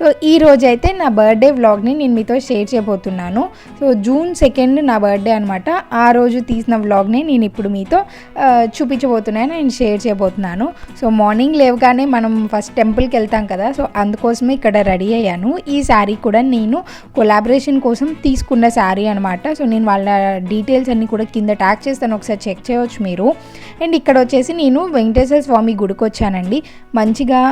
So ఈ రోజు అయితే నా బర్త్డే వ్లాగ్ని నేను మీతో షేర్ చేయబోతున్నాను. సో జూన్ సెకండ్ నా బర్త్డే అనమాట ఆ రోజు తీసిన వ్లాగ్ని నేను ఇప్పుడు మీతో చూపించబోతున్నాను నేను షేర్ చేయబోతున్నాను. సో మార్నింగ్ లేవగానే మనం ఫస్ట్ టెంపుల్కి వెళ్తాం కదా సో అందుకోసమే ఇక్కడ రెడీ అయ్యాను. ఈ శారీ కూడా నేను కొలాబరేషన్ కోసం తీసుకున్న శారీ అనమాట సో నేను వాళ్ళ డీటెయిల్స్ అన్నీ కూడా కింద ట్యాగ్ చేస్తాను. ఒకసారి చెక్ చేయవచ్చు మీరు. అండ్ ఇక్కడ వచ్చేసి నేను వెంకటేశ్వర స్వామి గుడికి వచ్చానండి. మంచిగా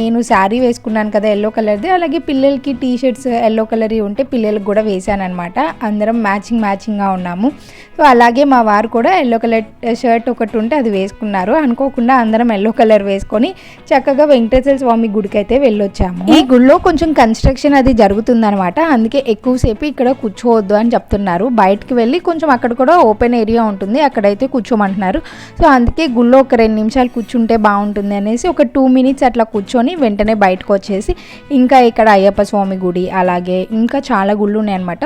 నేను శారీ వేసుకున్నాను కదా ఎల్లో కలర్ది. అలాగే పిల్లలకి టీ షర్ట్స్ ఎల్లో కలర్ ఉంటే పిల్లలకు కూడా వేసాను అనమాట అందరం మ్యాచింగ్ మ్యాచింగ్గా ఉన్నాము. సో అలాగే మా వారు కూడా ఎల్లో కలర్ షర్ట్ ఒకటి ఉంటే అది వేసుకున్నారు. అనుకోకుండా అందరం ఎల్లో కలర్ వేసుకొని చక్కగా వెంకటేశ్వర స్వామి గుడికి అయితే వెళ్ళొచ్చాము. ఈ గుడిలో కొంచెం కన్స్ట్రక్షన్ అది జరుగుతుందన్నమాట. అందుకే ఎక్కువసేపు ఇక్కడ కూర్చోవద్దు అని చెప్తున్నారు. బయటకు వెళ్ళి కొంచెం అక్కడ కూడా ఓపెన్ ఏరియా ఉంటుంది. అక్కడైతే కూర్చోమంటున్నారు. సో అందుకే గుళ్ళో ఒక రెండు నిమిషాలు కూర్చుంటే బాగుంటుంది అనేసి ఒక టూ మినిట్స్ అట్లా కూర్చొని వెంటనే బయటకు వచ్చేసి ఇంకా ఇక్కడ అయ్యప్ప స్వామి గుడి అలాగే ఇంకా చాలా గుళ్ళు ఉన్నాయన్నమాట.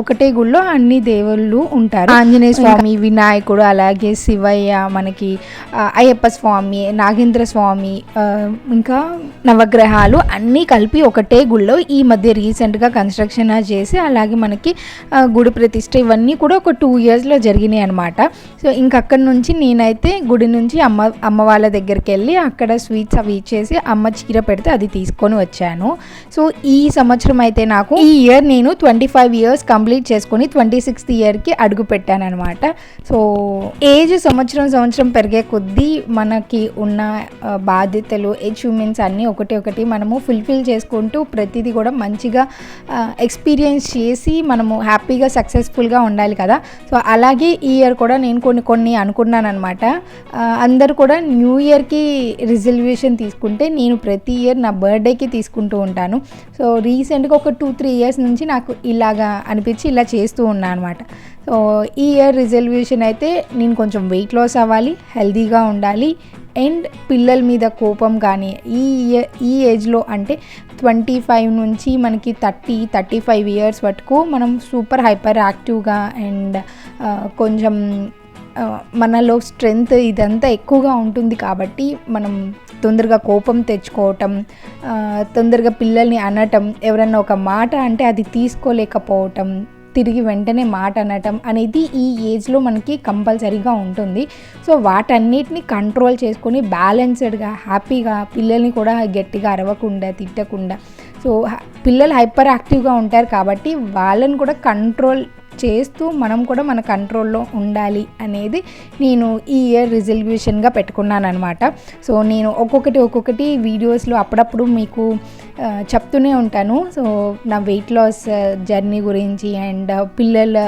ఒకటే గుళ్ళో అన్ని దేవుళ్ళు ఉంటారు. ఆంజనేయ స్వామి వినాయకుడు అలాగే శివయ్య మనకి అయ్యప్ప స్వామి నాగేంద్ర స్వామి ఇంకా నవగ్రహాలు అన్నీ కలిపి ఒకటే గుళ్ళో ఈ మధ్య రీసెంట్గా కన్స్ట్రక్షన్ చేసి అలాగే మనకి గుడి ప్రతిష్ట ఇవన్నీ కూడా ఒక టూ ఇయర్స్లో జరిగినాయి అనమాట సో ఇంక అక్కడి నుంచి నేనైతే గుడి నుంచి అమ్మ అమ్మ వాళ్ళ దగ్గరికి వెళ్ళి అక్కడ స్వీట్స్ అవి ఇచ్చేసి అమ్మ చీర పెడితే అది తీసుకొని వచ్చాను. సో ఈ సంవత్సరం అయితే నాకు ఈ ఇయర్ నేను ట్వంటీ ఫైవ్ ఇయర్స్ కంప్లీట్ చేసుకొని ట్వంటీ సిక్స్త్ ఇయర్కి అడుగు పెట్టాను అనమాట సో ఏజ్ సంవత్సరం సంవత్సరం పెరిగే కొద్దీ మనకి ఉన్న బాధ్యతలు అచీవ్మెంట్స్ అన్నీ ఒకటి ఒకటి మనము ఫుల్ఫిల్ చేసుకుంటూ ప్రతిదీ కూడా మంచిగా ఎక్స్పీరియన్స్ చేసి మనము హ్యాపీగా సక్సెస్ఫుల్గా ఉండాలి కదా. సో అలాగే ఈ ఇయర్ కూడా నేను కొన్ని కొన్ని అనుకున్నాను అనమాట అందరు కూడా న్యూ ఇయర్కి రిజల్యూషన్ తీసుకుంటే నేను ప్రతి ఇయర్ నా బర్త్డేకి తీసుకుంటూ ఉంటాను. సో రీసెంట్గా ఒక టూ త్రీ ఇయర్స్ నుంచి నాకు ఇలాగా అనిపించి ఇలా చేస్తూ ఉన్నాను అనమాట సో ఈ ఇయర్ రిజల్యూషన్ అయితే నేను కొంచెం వెయిట్ లాస్ అవ్వాలి హెల్తీగా ఉండాలి అండ్ పిల్లల మీద కోపం కానీ ఈ ఈ ఏజ్లో అంటే ట్వంటీ ఫైవ్ నుంచి మనకి థర్టీ థర్టీ ఫైవ్ ఇయర్స్ వరకు మనం సూపర్ హైపర్ యాక్టివ్గా అండ్ కొంచెం మనలో స్ట్రెంగ్త్ ఇదంతా ఎక్కువగా ఉంటుంది కాబట్టి మనం తొందరగా కోపం తెచ్చుకోవటం తొందరగా పిల్లల్ని అనటం ఎవరన్నా ఒక మాట అంటే అది తీసుకోలేకపోవటం తిరిగి వెంటనే మాట అనటం అనేది ఈ ఏజ్లో మనకి కంపల్సరీగా ఉంటుంది. సో వాటన్నిటిని కంట్రోల్ చేసుకొని బ్యాలెన్స్డ్గా హ్యాపీగా పిల్లల్ని కూడా గట్టిగా అరవకుండా తిట్టకుండా సో పిల్లలు హైపర్ యాక్టివ్గా ఉంటారు కాబట్టి వాళ్ళని కూడా కంట్రోల్ చేస్తూ మనం కూడా మన కంట్రోల్లో ఉండాలి అనేది నేను ఈ ఇయర్ రిజల్యూషన్గా పెట్టుకున్నాను అనమాట సో నేను ఒక్కొక్కటి ఒక్కొక్కటి వీడియోస్లో అప్పుడప్పుడు మీకు చెప్తూనే ఉంటాను. సో నా వెయిట్ లాస్ జర్నీ గురించి అండ్ పిల్లల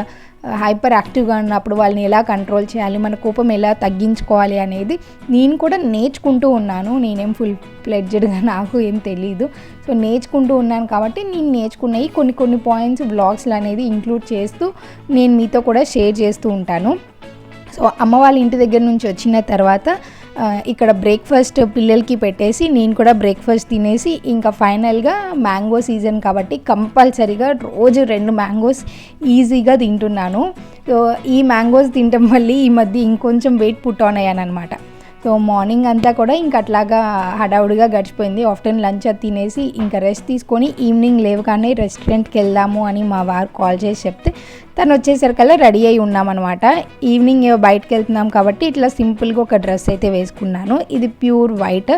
హైపర్ యాక్టివ్గా ఉన్నప్పుడు వాళ్ళని ఎలా కంట్రోల్ చేయాలి మన కోపం ఎలా తగ్గించుకోవాలి అనేది నేను కూడా నేర్చుకుంటూ ఉన్నాను. నేనేం ఫుల్ ప్లెడ్జెడ్గా నాకు ఏం తెలియదు సో నేర్చుకుంటూ ఉన్నాను కాబట్టి నేను నేర్చుకున్నవి కొన్ని కొన్ని పాయింట్స్ బ్లాగ్స్లు అనేది ఇంక్లూడ్ చేస్తూ నేను మీతో కూడా షేర్ చేస్తూ ఉంటాను. సో అమ్మ వాళ్ళ ఇంటి దగ్గర నుంచి వచ్చిన తర్వాత ఇక్కడ బ్రేక్ఫాస్ట్ పిల్లలకి పెట్టేసి నేను కూడా బ్రేక్ఫాస్ట్ తినేసి ఇంకా ఫైనల్గా మ్యాంగో సీజన్ కాబట్టి కంపల్సరీగా రోజు రెండు మ్యాంగోస్ ఈజీగా తింటున్నాను. సో ఈ మ్యాంగోస్ తినటం వల్ల ఈ మధ్య ఇంకొంచెం వెయిట్ పుట్ ఆన్ అయ్యాను అనమాట సో మార్నింగ్ అంతా కూడా ఇంక అట్లాగా హడావుడిగా గడిచిపోయింది. ఆఫ్టర్నూన్ లంచ్ అది తినేసి ఇంకా రెస్ట్ తీసుకొని ఈవినింగ్ లేవగానే రెస్టారెంట్కి వెళ్దాము అని మా వారు కాల్ చేసి చెప్తే తను వచ్చేసరికల్లా రెడీ అయి ఉన్నామన్నమాట. ఈవినింగ్ బయటకు వెళ్తున్నాం కాబట్టి ఇట్లా సింపుల్గా ఒక డ్రెస్ అయితే వేసుకున్నాను. ఇది ప్యూర్ వైట్.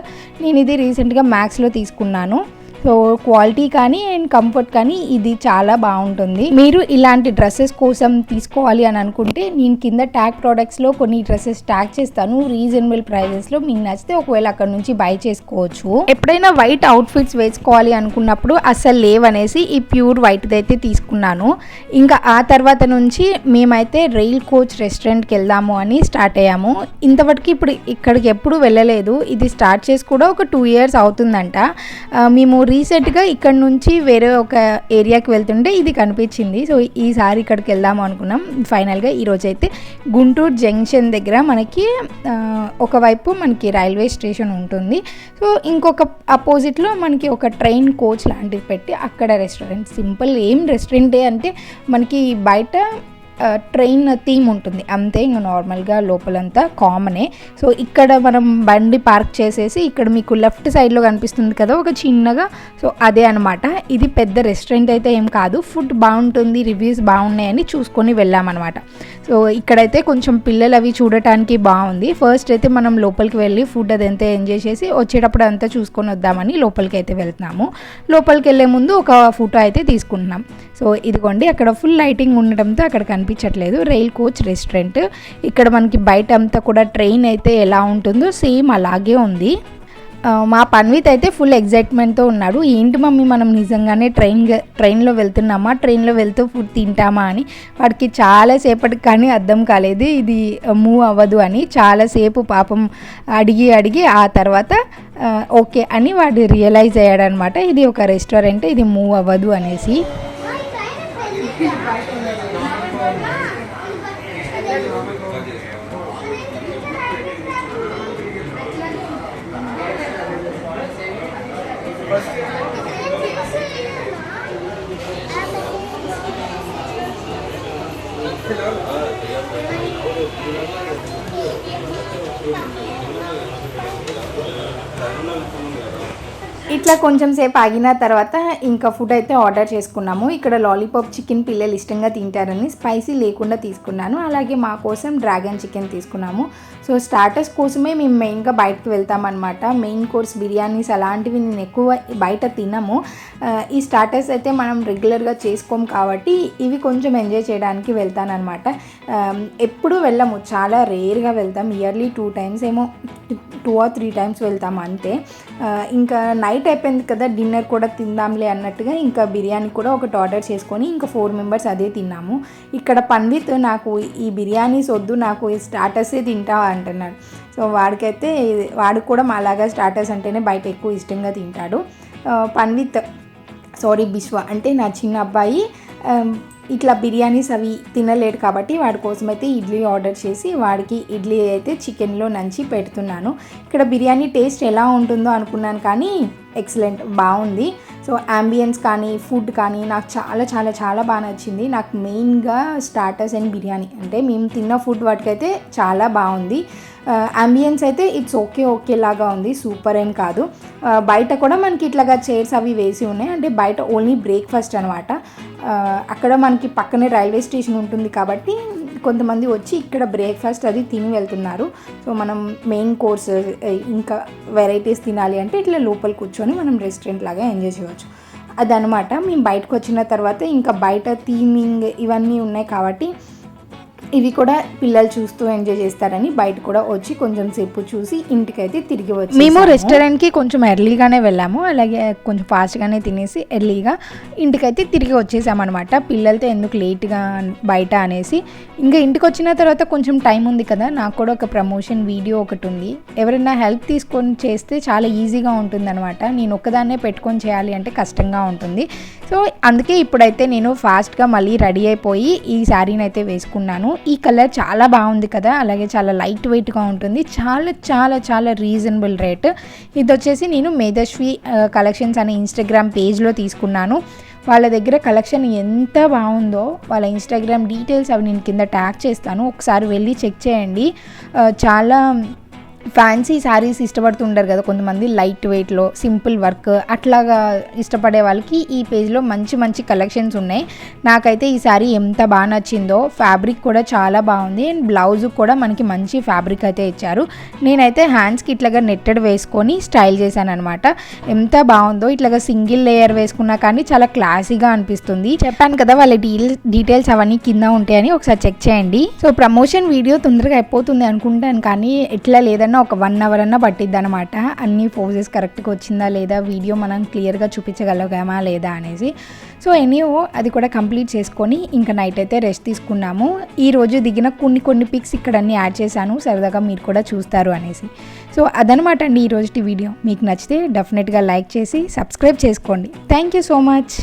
నేను ఇది రీసెంట్గా మ్యాక్స్లో తీసుకున్నాను. సో క్వాలిటీ కానీ అండ్ కంఫర్ట్ కానీ ఇది చాలా బాగుంటుంది. మీరు ఇలాంటి డ్రెస్సెస్ కోసం తీసుకోవాలి అని అనుకుంటే నేను కింద ట్యాగ్ ప్రోడక్ట్స్లో కొన్ని డ్రెస్సెస్ ట్యాగ్ చేస్తాను. రీజనబుల్ ప్రైజెస్లో మీకు నచ్చితే ఒకవేళ అక్కడ నుంచి బై చేసుకోవచ్చు. ఎప్పుడైనా వైట్ అవుట్ఫిట్స్ వేసుకోవాలి అనుకున్నప్పుడు అస్సలు లేవనేసి ఈ ప్యూర్ వైట్ది అయితే తీసుకున్నాను. ఇంకా ఆ తర్వాత నుంచి మేమైతే రైల్ కోచ్ రెస్టారెంట్కి వెళ్దాము అని స్టార్ట్ అయ్యాము. ఇంతవరకు ఇప్పుడు ఇక్కడికి ఎప్పుడు వెళ్ళలేదు. ఇది స్టార్ట్ చేసి కూడా ఒక టూ ఇయర్స్ అవుతుందంట. మేము రీసెంట్గా ఇక్కడ నుంచి వేరే ఒక ఏరియాకి వెళ్తుంటే ఇది కనిపించింది. సో ఈసారి ఇక్కడికి వెళ్దాము అనుకున్నాం. ఫైనల్గా ఈరోజు అయితే గుంటూరు జంక్షన్ దగ్గర మనకి ఒకవైపు మనకి రైల్వే స్టేషన్ ఉంటుంది. సో ఇంకొక అపోజిట్లో మనకి ఒక ట్రైన్ కోచ్ లాంటిది పెట్టి అక్కడ రెస్టారెంట్. సింపుల్ ఏం రెస్టారెంటే అంటే మనకి బయట ట్రైన్ థీమ్ ఉంటుంది. అంతే ఇంకా నార్మల్గా లోపలంతా కామనే. సో ఇక్కడ మనం బండి పార్క్ చేసేసి ఇక్కడ మీకు లెఫ్ట్ సైడ్లో కనిపిస్తుంది కదా ఒక చిన్నగా. సో అదే అనమాట ఇది పెద్ద రెస్టారెంట్ అయితే ఏం కాదు. ఫుడ్ బాగుంటుంది రివ్యూస్ బాగున్నాయని చూసుకొని వెళ్ళామన్నమాట. సో ఇక్కడైతే కొంచెం పిల్లలు అవి చూడటానికి బాగుంది. ఫస్ట్ అయితే మనం లోపలికి వెళ్ళి ఫుడ్ అదంతా ఎంజాయ్ చేసి వచ్చేటప్పుడు అంతా చూసుకొని వద్దామని లోపలికి అయితే వెళ్తున్నాము. లోపలికి వెళ్ళే ముందు ఒక ఫోటో అయితే తీసుకుంటున్నాం. సో ఇదిగోండి అక్కడ ఫుల్ లైటింగ్ ఉండటంతో అక్కడ కనిపించట్లేదు. రైల్ కోచ్ రెస్టారెంట్ ఇక్కడ మనకి బయట అంతా కూడా ట్రైన్ అయితే ఎలా ఉంటుందో సేమ్ అలాగే ఉంది. మా పన్విత్ అయితే ఫుల్ ఎగ్జైట్మెంట్తో ఉన్నాడు. ఏంటి మమ్మీ మనం నిజంగానే ట్రైన్ ట్రైన్లో వెళ్తున్నామా? ట్రైన్లో వెళ్తూ ఫుడ్ తింటామా? అని. వాడికి చాలాసేపటికి కానీ అర్థం కాలేదు. ఇది మూవ్ అవ్వదు అని. చాలాసేపు పాపం అడిగి అడిగి ఆ తర్వాత ఓకే అని వాడు రియలైజ్ అయ్యాడనమాట. ఇది ఒక రెస్టారెంట్ ఇది మూవ్ అవ్వదు అనేసి. Thank you. ఇట్లా కొంచెం సేపు ఆగిన తర్వాత ఇంకా ఫుడ్ అయితే ఆర్డర్ చేసుకున్నాము. ఇక్కడ లాలీపాప్ చికెన్ పిల్లలు ఇష్టంగా తింటారని స్పైసీ లేకుండా తీసుకున్నాను. అలాగే మా కోసం డ్రాగన్ చికెన్ తీసుకున్నాము. సో స్టార్టర్స్ కోసమే మేము మెయిన్గా బయటకు వెళ్తామన్నమాట మెయిన్ కోర్స్ బిర్యానీస్ అలాంటివి నేను ఎక్కువ బయట తినము. Uh, ఈ స్టార్టర్స్ అయితే మనం రెగ్యులర్గా చేసుకోము కాబట్టి ఇవి కొంచెం ఎంజాయ్ చేయడానికి వెళ్తానమాట um, ఎప్పుడు వెళ్ళము. చాలా రేర్గా వెళ్తాం. ఇయర్లీ టూ టైమ్స్ ఏమో టూ ఆర్ త్రీ టైమ్స్ వెళ్తాం అంతే. ఇంకా నైట్ అయిపోయింది కదా డిన్నర్ కూడా తిందాంలే అన్నట్టుగా ఇంకా బిర్యానీ కూడా ఒకటి ఆర్డర్ చేసుకొని ఇంకా ఫోర్ మెంబర్స్ అదే తిన్నాము. ఇక్కడ పన్విత్ నాకు ఈ బిర్యానీస్ వద్దు నాకు ఈ స్టార్టర్సే తింటా అంటున్నాడు. సో వాడికైతే వాడికి కూడా మాలాగా స్టార్టర్స్ అంటేనే బయట ఎక్కువ ఇష్టంగా తింటాడు. ఆ, పన్విత్ సారీ బిశ్వ అంటే నా చిన్న అబ్బాయి Um, ఇట్లా బిర్యానీస్ అవి తినలేడు కాబట్టి వాడి కోసం అయితే ఇడ్లీ ఆర్డర్ చేసి వాడికి ఇడ్లీ అయితే చికెన్లో నంచి పెడుతున్నాను. ఇక్కడ బిర్యానీ టేస్ట్ ఎలా ఉంటుందో అనుకున్నాను కానీ ఎక్సలెంట్ బాగుంది. సో అంబియన్స్ కానీ ఫుడ్ కానీ నాకు చాలా చాలా చాలా బాగా నచ్చింది. నాకు మెయిన్గా స్టార్టర్స్ అండ్ బిర్యానీ. అంటే మేము తిన్న ఫుడ్ వాటికైతే చాలా బాగుంది. Uh, అంబియన్స్ అయితే ఇట్స్ ఓకే ఓకే లాగా ఉంది. సూపర్ ఏం కాదు. Uh, బయట కూడా మనకి ఇట్లాగా చైర్స్ అవి వేసి ఉన్నాయి. అంటే బయట ఓన్లీ బ్రేక్ఫాస్ట్ అనమాట అక్కడ మనకి పక్కనే రైల్వే స్టేషన్ ఉంటుంది కాబట్టి కొంతమంది వచ్చి ఇక్కడ బ్రేక్ఫాస్ట్ అది తిని వెళ్తున్నారు. సో మనం మెయిన్ కోర్స్ ఇంకా వెరైటీస్ తినాలి అంటే ఇట్లా లోపల కూర్చొని మనం రెస్టారెంట్ లాగా ఎంజాయ్ చేయవచ్చు. అదనమాట. మేము బయటకు వచ్చిన తర్వాత ఇంకా బయట థీమింగ్ ఇవన్నీ ఉన్నాయి కాబట్టి ఇవి కూడా పిల్లలు చూస్తూ ఎంజాయ్ చేస్తారని బయట కూడా వచ్చి కొంచెం సేపు చూసి ఇంటికైతే తిరిగి వచ్చి మేము రెస్టారెంట్కి కొంచెం ఎర్లీగానే వెళ్ళాము. అలాగే కొంచెం ఫాస్ట్గానే తినేసి ఎర్లీగా ఇంటికైతే తిరిగి వచ్చేసామన్నమాట. పిల్లలతో ఎందుకు లేట్గా బయట అనేసి. ఇంకా ఇంటికి వచ్చిన తర్వాత కొంచెం టైం ఉంది కదా నాకు కూడా ఒక ప్రమోషన్ వీడియో ఒకటి ఉంది. ఎవరైనా హెల్ప్ తీసుకొని చేస్తే చాలా ఈజీగా ఉంటుందన్నమాట. నేను ఒక్కదాన్నే పెట్టుకొని చేయాలి అంటే కష్టంగా ఉంటుంది. సో అందుకే ఇప్పుడైతే నేను ఫాస్ట్గా మళ్ళీ రెడీ అయిపోయి ఈ శారీని అయితే వేసుకున్నాను. ఈ కలర్ చాలా బాగుంది కదా అలాగే చాలా లైట్ వెయిట్గా ఉంటుంది. చాలా చాలా చాలా రీజనబుల్ రేట్. ఇది వచ్చేసి నేను మేధస్వి కలెక్షన్స్ అనే ఇన్స్టాగ్రామ్ పేజ్లో తీసుకున్నాను. వాళ్ళ దగ్గర కలెక్షన్ ఎంత బాగుందో వాళ్ళ ఇన్స్టాగ్రామ్ డీటెయిల్స్ అవి నేను కింద ట్యాగ్ చేస్తాను. ఒకసారి వెళ్ళి చెక్ చేయండి. చాలా ఫ్యాన్సీ శారీస్ ఇష్టపడుతుంటారు కదా కొంతమంది లైట్ వెయిట్లో సింపుల్ వర్క్ అట్లాగా ఇష్టపడే వాళ్ళకి ఈ పేజ్లో మంచి మంచి కలెక్షన్స్ ఉన్నాయి. నాకైతే ఈ శారీ ఎంత బాగా నచ్చిందో ఫ్యాబ్రిక్ కూడా చాలా బాగుంది. అండ్ బ్లౌజ్ కూడా మనకి మంచి ఫ్యాబ్రిక్ అయితే ఇచ్చారు. నేనైతే హ్యాండ్స్కి ఇట్లాగా నెట్టెడ్ వేసుకొని స్టైల్ చేశాను అనమాట ఎంత బాగుందో ఇట్లాగా సింగిల్ లేయర్ వేసుకున్నా కానీ చాలా క్లాసీగా అనిపిస్తుంది. చెప్పాను కదా వాళ్ళ డీల్ డీటెయిల్స్ అవన్నీ కింద ఉంటాయని ఒకసారి చెక్ చేయండి. సో ప్రమోషన్ వీడియో తొందరగా అయిపోతుంది అనుకుంటాను కానీ ఎట్లా లేదని లేదన్నా ఒక వన్ అవర్ అన్నా పట్టిద్ది అనమాట అన్ని పోజెస్ కరెక్ట్గా వచ్చిందా లేదా వీడియో మనం క్లియర్గా చూపించగలగామా లేదా అనేసి. సో ఎనీవో అది కూడా కంప్లీట్ చేసుకొని ఇంకా నైట్ అయితే రెస్ట్ తీసుకున్నాము. ఈ రోజు దిగిన కొన్ని కొన్ని పిక్స్ ఇక్కడ అన్ని యాడ్ చేశాను. సరదాగా మీరు కూడా చూస్తారు అనేసి. సో అదనమాట అండి ఈ వీడియో మీకు నచ్చితే డెఫినెట్గా లైక్ చేసి సబ్స్క్రైబ్ చేసుకోండి. Thank you so much